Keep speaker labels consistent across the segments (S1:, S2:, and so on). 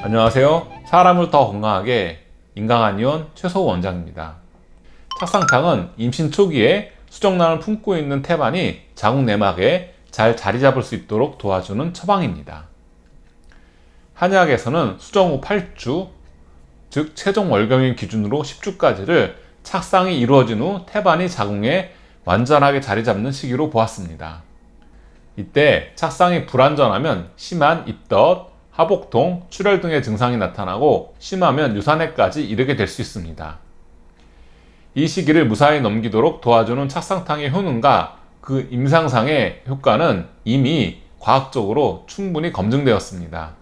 S1: 안녕하세요. 사람을 더 건강하게 인강한 이온 최소 원장입니다. 착상탕은 임신 초기에 수정란을 품고 있는 태반이 자궁 내막에 잘 자리 잡을 수 있도록 도와주는 처방입니다. 한의학에서는 수정 후 8주, 즉 최종 월경일 기준으로 10주까지를 착상이 이루어진 후 태반이 자궁에 완전하게 자리 잡는 시기로 보았습니다. 이때 착상이 불완전하면 심한 입덧, 하복통, 출혈 등의 증상이 나타나고 심하면 유산해까지 이르게 될 수 있습니다. 이 시기를 무사히 넘기도록 도와주는 착상탕의 효능과 그 임상상의 효과는 이미 과학적으로 충분히 검증되었습니다.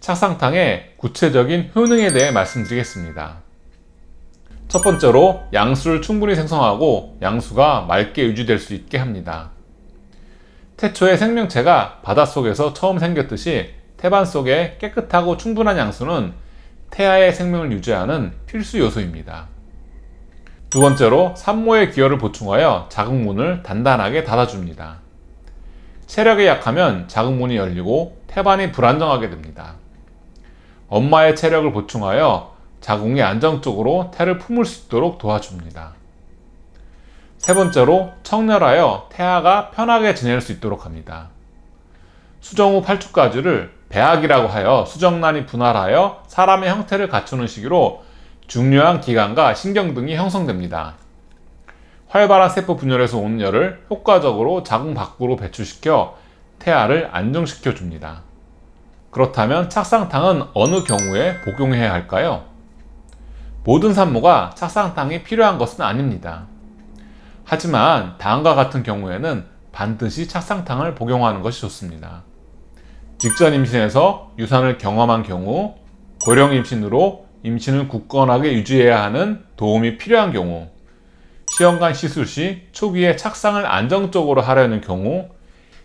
S1: 착상탕의 구체적인 효능에 대해 말씀드리겠습니다. 첫 번째로 양수를 충분히 생성하고 양수가 맑게 유지될 수 있게 합니다. 태초의 생명체가 바닷속에서 처음 생겼듯이 태반 속에 깨끗하고 충분한 양수는 태아의 생명을 유지하는 필수 요소입니다. 두 번째로 산모의 기혈을 보충하여 자궁문을 단단하게 닫아줍니다. 체력이 약하면 자궁문이 열리고 태반이 불안정하게 됩니다. 엄마의 체력을 보충하여 자궁이 안정적으로 태를 품을 수 있도록 도와줍니다. 세 번째로 청렬하여 태아가 편하게 지낼 수 있도록 합니다. 수정 후 8주까지를 배학이라고 하여 수정란이 분할하여 사람의 형태를 갖추는 시기로 중요한 기관과 신경 등이 형성됩니다. 활발한 세포 분열에서 오는 열을 효과적으로 자궁 밖으로 배출시켜 태아를 안정시켜 줍니다. 그렇다면 착상탕은 어느 경우에 복용해야 할까요? 모든 산모가 착상탕이 필요한 것은 아닙니다. 하지만 다음과 같은 경우에는 반드시 착상탕을 복용하는 것이 좋습니다. 직전 임신에서 유산을 경험한 경우, 고령 임신으로 임신을 굳건하게 유지해야 하는 도움이 필요한 경우, 시험관 시술 시 초기에 착상을 안정적으로 하려는 경우,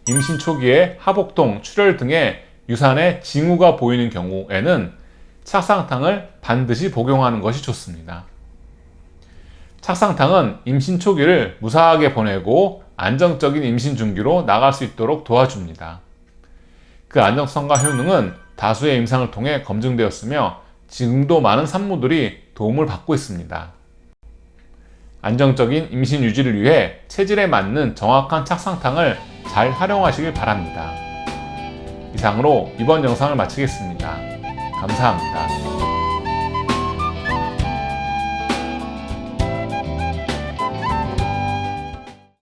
S1: 임신 초기에 하복통, 출혈 등의 유산의 징후가 보이는 경우에는 착상탕을 반드시 복용하는 것이 좋습니다. 착상탕은 임신 초기를 무사하게 보내고 안정적인 임신 중기로 나갈 수 있도록 도와줍니다. 그 안정성과 효능은 다수의 임상을 통해 검증되었으며 지금도 많은 산모들이 도움을 받고 있습니다. 안정적인 임신 유지를 위해 체질에 맞는 정확한 착상탕을 잘 활용하시길 바랍니다. 이상으로 이번 영상을 마치겠습니다. 감사합니다.